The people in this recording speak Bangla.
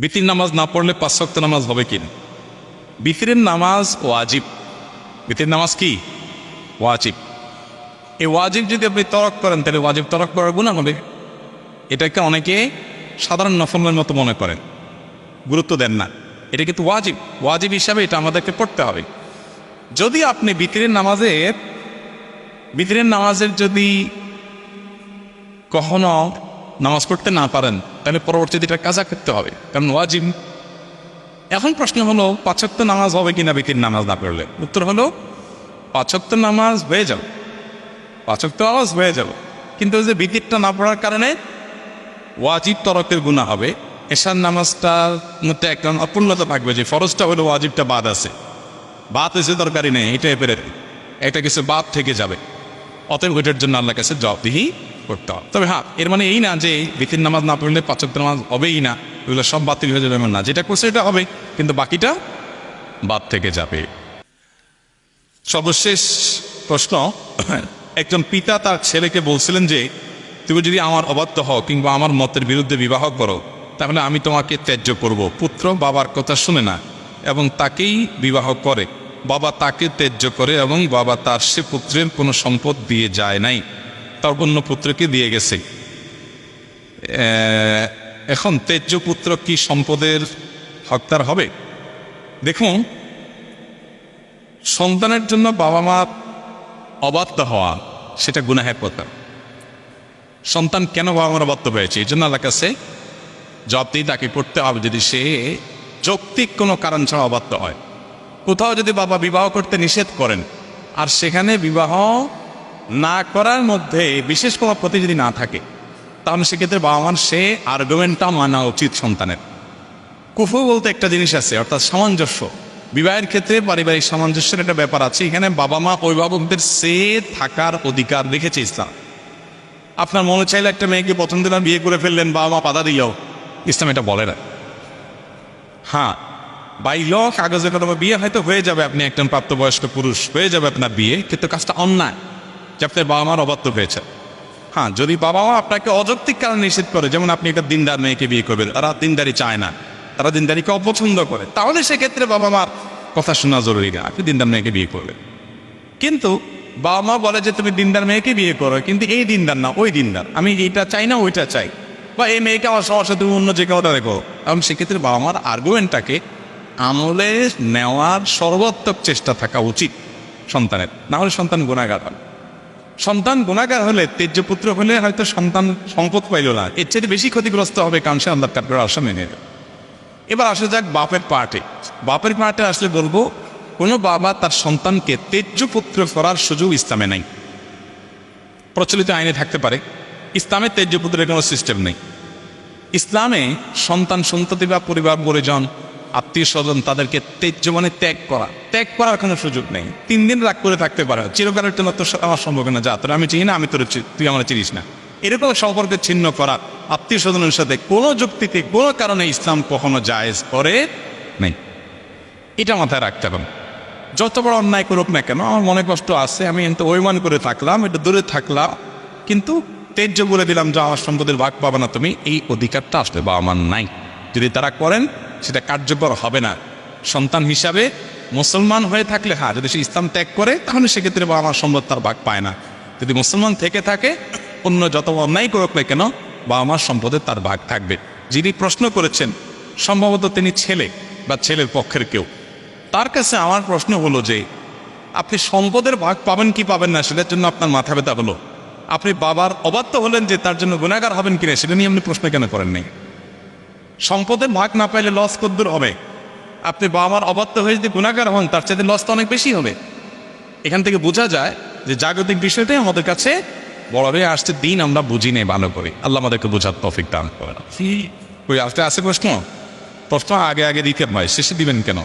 বিতির নামাজ না পড়লে পাঁচ ওয়াক্ত নামাজ হবে কি না? বিতিরের নামাজ ওয়াজিব। বিতির নামাজ কি? ওয়াজিব। এই ওয়াজিব যদি আপনি তরক করেন, তাহলে ওয়াজিব তরক করার গুণা হবে। এটাকে অনেকে সাধারণ নফলের মতো মনে করেন। গুরুত্ব দেন না। এটা কিন্তু ওয়াজিব। ওয়াজিব হিসাবে এটা আমাদেরকে পড়তে হবে। যদি আপনি বিতিরের নামাজের বিতিরের নামাজের যদি কখনো নামাজ পড়তে না পারেন তাহলে পরবর্তীতে এটা কাজা করতে হবে। কারণ ওয়াজিব। এখন প্রশ্ন হলো পাঁচক্ত নামাজ হবে কিনা বিতির নামাজ না পড়লে? উত্তর হলো পাঁচক্ত নামাজ হয়ে যাবে। পাঁচক্ত নামাজ হয়ে যাবে। কিন্তু যে বিতিরটা না পড়ার কারণে ওয়াজিব তরকের গুণা হবে। এশার নামাজটার মধ্যে একটা অপূর্ণতা থাকবে যে ফরজটা হলো ওয়াজিবটা বাদ আছে। বাদ এসে দরকারি নেই এটা এবারে একটা কিছু বাদ থেকে যাবে। অতএব ওইটার জন্য আল্লাহ কাছে জবাবদিহি করতে। হবে তবে হ্যাঁ এর মানে এই না যে বিতির নামাজ না পড়লে পাঁচক নামাজ হবেই না, এগুলো সব বাতিল হয়ে যাবে না। যেটা করছে এটা হবে, কিন্তু বাকিটা বাদ থেকে যাবে। সর্বশেষ প্রশ্ন, একজন পিতা তার ছেলেকে বলছিলেন যে, তুমি যদি আমার অবাধ্য হও কিংবা আমার মতের বিরুদ্ধে বিবাহ করো, তাহলে আমি তোমাকে ত্যায্য করব। পুত্র বাবার কথা শুনে না এবং তাকেই বিবাহ করে। বাবা তাকে ত্যায্য করে এবং বাবা তার সে পুত্রের কোনো সম্পদ দিয়ে যায় নাই। তার অন্য পুত্রকে দিয়ে গেছে। এখন তেজ্য পুত্র কি সম্পদের হকদার হবে? দেখুন, সন্তানের জন্য বাবা মা অবাধ্য হওয়া, সেটা গুনাহের কথা সন্তান কেন বাবা মার অবাধ্য হয়েছে? এই জন্য আল্লাহ কাছে জবাবদিহি তাকে পড়তে হবে, যদি সে যৌক্তিক কোনো কারণ ছাড়া অবাধ্য হয়। কোথাও যদি বাবা বিবাহ করতে নিষেধ করেন, আর সেখানে বিবাহ না করার মধ্যে বিশেষ কোনো প্রতি যদি না থাকে, তাহলে সেক্ষেত্রে বাবা মার সে আর্গুমেন্টটা মানা উচিত সন্তানের। কুফু বলতে একটা জিনিস আছে, অর্থাৎ সামঞ্জস্য। বিবাহের ক্ষেত্রে পারিবারিক সামঞ্জস্যের একটা ব্যাপার আছে, এখানে বাবা মা অভিভাবকদের সে থাকার অধিকার রেখেছে ইসলাম। আপনার মনে চাইলে একটা মেয়েকে পছন্দ না বিয়ে করে ফেললেন, বাবা মা পাতা দিও ইসলাম এটা বলে না। হ্যাঁ বাই ল কাগজে কলমে বিয়ে হয়তো হয়ে যাবে, আপনি একজন প্রাপ্তবয়স্ক পুরুষ, হয়ে যাবে আপনার বিয়ে, কিন্তু কাজটা অন্যায়। যে আপনার বাবা মার অবাধ্য হয়েছে। হ্যাঁ যদি বাবা মা আপনাকে অযৌক্তিক কারণে নিষেধ করে, যেমন আপনি একটা দিনদার মেয়েকে বিয়ে করবেন, তারা দিনদারি চায় না, তারা দিনদারিকে অপছন্দ করে, তাহলে সেক্ষেত্রে বাবা মার কথা শোনা জরুরি না, আপনি দিনদার মেয়েকে বিয়ে করবেন। কিন্তু বাবা মা বলে যে তুমি দিনদার মেয়েকে বিয়ে করো, কিন্তু এই দিনদার না, ওই দিনদার, আমি এইটা চাই না, ওইটা চাই। বা এই মেয়েকে আমার সমস্যা তুমি অন্য যে কেউ দেখো এবং সেক্ষেত্রে বাবা মার আর্গুমেন্টটাকে আমলে নেওয়ার সর্বাত্মক চেষ্টা থাকা উচিত সন্তানের, না হলে সন্তান গুণাগার হয় সন্তান গুণাগার হলে, তেজ্যপুত্র হলে হয়তো সন্তান সম্পদ পাইল না। এর চেয়ে বেশি ক্ষতিগ্রস্ত হবে কারণ সে আল্লাহ আশা মেনে এবার আসা যাক বাপের পার্টে বাপের পার্টে আসলে বলব, কোনো বাবা তার সন্তানকে তেজ্যপুত্র করার সুযোগ ইসলামে নাই। প্রচলিত আইনে থাকতে পারে। ইসলামে তেজ্যপুত্রের কোনো সিস্টেম নেই। ইসলামে সন্তান সন্ততি বা পরিবার, পরিজন আত্মীয় স্বজন তাদেরকে মানে ত্যাগ করা। ত্যাগ করার কোনো সুযোগ নেই। তিন দিন রাগ করে থাকতে পারে। চিরকালের জন্য তো আমার সম্ভব না। যা, তোর আমি চিনি না, আমি তোর তুই আমার চিনিস না। এরকম সম্পর্কে ছিন্ন করা আত্মীয় স্বজনের সাথে কোনো যুক্তিতে, কোনো কারণে ইসলাম কখনো জায়েজ করে নেই। এটা মাথায় রাখতে হবে। যত বড় অন্যায় করুক না কেন, আমার মনে কষ্ট আছে, আমি কিন্তু অভিমান করে থাকলাম, একটু দূরে থাকলাম, কিন্তু তেজ্য বলে দিলাম যে আমার সম্পদের ভাগ পাবে না তুমি, এই অধিকারটা আসলে বা আমার নাই। যদি তারা করেন সেটা কার্যকর হবে না। সন্তান হিসাবে মুসলমান হয়ে থাকলে হ্যাঁ যদি সে ইসলাম ত্যাগ করে, তাহলে সেক্ষেত্রে বাবা সম্পদ তার ভাগ পায় না। যদি মুসলমান থেকে থাকে, অন্য যত অন্যায় করুক না কেন, বাবা মার সম্পদে তার ভাগ থাকবে। যিনি প্রশ্ন করেছেন, সম্ভবত তিনি ছেলে বা ছেলের পক্ষের কেউ। তার কাছে আমার প্রশ্ন হলো যে, আপনি সম্পদের ভাগ পাবেন কি পাবেন না, সেটার জন্য আপনার মাথা ব্যথা হলো। আপনি বাবার অবাধ্য হলেন যে তার জন্য গুণাগার হবেন কিনা, সেটা নিয়ে আপনি প্রশ্ন কেন করেন নাই? সম্পদের ভাগ না পাইলে লস কদ্দূর হবে। আপনি বাবার অবাধ্য হয়ে যদি গুণাগার হন তার চাইতে লস তো অনেক বেশি হবে। এখান থেকে বোঝা যায় যে জাগতিক বিষয়টাই আমাদের কাছে বড় হয়ে আসছে দিন আমরা বুঝি নেই ভালো করে। আল্লাহ আমাদেরকে বোঝার তফিক দান করে না ওই আসতে আছে প্রশ্ন? প্রশ্ন আগে আগে দিতে হয় শেষে দিবেন কেন?